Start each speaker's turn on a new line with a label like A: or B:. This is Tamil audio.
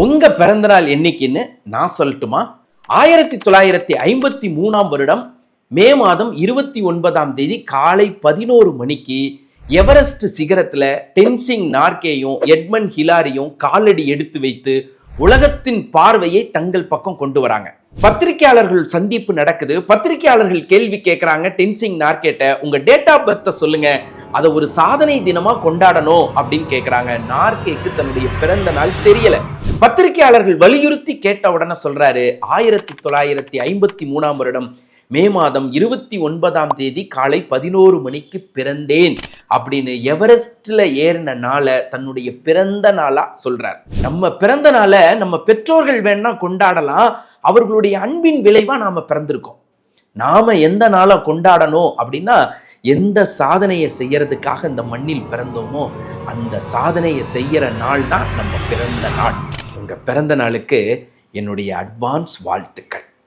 A: உங்க பிறந்தநாள் என்னைக்குன்னு நான் சொல்லட்டுமா? ஆயிரத்தி தொள்ளாயிரத்தி ஐம்பத்தி மூணாம் வருடம் மே மாதம் இருபத்தி ஒன்பதாம் தேதி காலை பதினோரு மணிக்கு எவரெஸ்ட் சிகரத்தில் டென்சிங் நார்கேயும் எட்மன் ஹிலாரியும் காலடி எடுத்து வைத்து உலகத்தின் பார்வையை தங்கள் பக்கம் கொண்டு வராங்க. பத்திரிகையாளர்கள் சந்திப்பு நடக்குது. பத்திரிகையாளர்கள் கேள்வி கேட்குறாங்க டென்சிங் நார்கேட்ட உங்க டேட் ஆஃப் பர்த்தை சொல்லுங்க. அதை ஒரு சாதனை தினமா கொண்டாடணும் அப்படின்னு கேட்கிறாங்க நார்கேக்கு தன்னுடைய பிறந்த நாள் தெரியல. பத்திரிகையாளர்கள் வலியுறுத்தி கேட்ட உடனே சொல்றாரு ஆயிரத்தி தொள்ளாயிரத்தி ஐம்பத்தி மூணாம் வருடம் மே மாதம் இருபத்தி ஒன்பதாம் தேதி காலை பதினோரு மணிக்கு பிறந்தேன் அப்படின்னு எவரெஸ்டில் ஏறின நாளை தன்னுடைய பிறந்த நாளா சொல்றார். நம்ம பிறந்த நாளை நம்ம பெற்றோர்கள் வேணா கொண்டாடலாம். அவர்களுடைய அன்பின் விளைவா நாம பிறந்திருக்கோம். நாம எந்த நாளை கொண்டாடணும் அப்படின்னா எந்த சாதனையை செய்யறதுக்காக இந்த மண்ணில் பிறந்தோமோ அந்த சாதனையை செய்யற நாள் தான் நம்ம பிறந்த நாள். உங்க பிறந்த நாளுக்கு என்னுடைய அட்வான்ஸ் வாழ்த்துக்கள்.